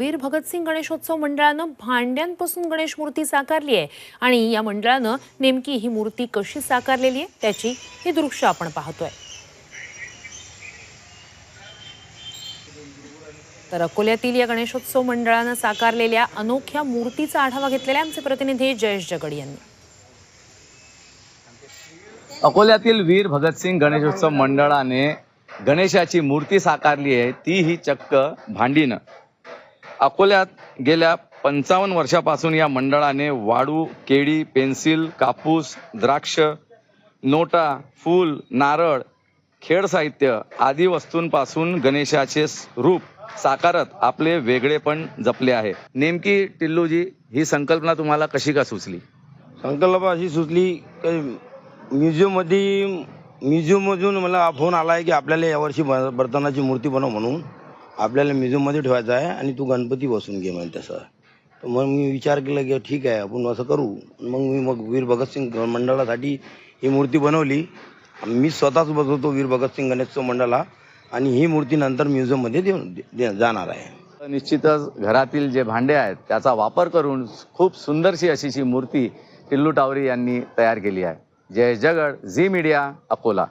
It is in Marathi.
वीर भगतसिंग गणेशोत्सव मंडळानं भांड्यांपासून गणेश मूर्ती साकारली आहे. आणि या मंडळानं नेमकी ही मूर्ती कशी साकारलेली आहे त्याची ही दृश्य आपण पाहतोय. तर अकोल्यातील या गणेशोत्सव मंडळानं साकारलेल्या अनोख्या मूर्तीचा आढावा घेतलेला आहे आमचे प्रतिनिधी जयेश जगड यांनी. अकोल्यातील वीर भगतसिंग गणेशोत्सव मंडळाने गणेशाची मूर्ती साकारली आहे ती ही चक्क भांडीनं. अकोल्यात गेल्या पंचावन्न वर्षापासून या मंडळाने वाळू केळी पेन्सिल कापूस द्राक्ष नोटा फूल नारळ खेळ साहित्य आदी वस्तूंपासून गणेशाचे रूप साकारत आपले वेगळेपण जपले आहे. नेमकी टिल्लूजी ही संकल्पना तुम्हाला कशी का सुचली? संकल्पना अशी सुचली म्युझियममध्ये म्युझियममधून मला फोन आला आहे की आपल्याला यावर्षी ब- बर्तनाची मूर्ती बनव म्हणून. आपल्याला म्युझियममध्ये ठेवायचा आहे आणि तू गणपती बसून घे म्हणजे तसं. तर मग मी विचार केला की ठीक आहे आपण असं करू. मग मी मग वीर भगतसिंग मंडळासाठी ही मूर्ती बनवली. मी स्वतःच बसवतो वीर भगतसिंग गणेशोत्सव मंडळाला आणि ही मूर्ती नंतर म्युझियममध्ये देऊन दे- जाणार आहे. निश्चितच घरातील जे भांडे आहेत त्याचा वापर करून खूप सुंदरशी अशीची मूर्ती टिल्लू टावरी यांनी तयार केली आहे. जय जगड झी मीडिया अकोला.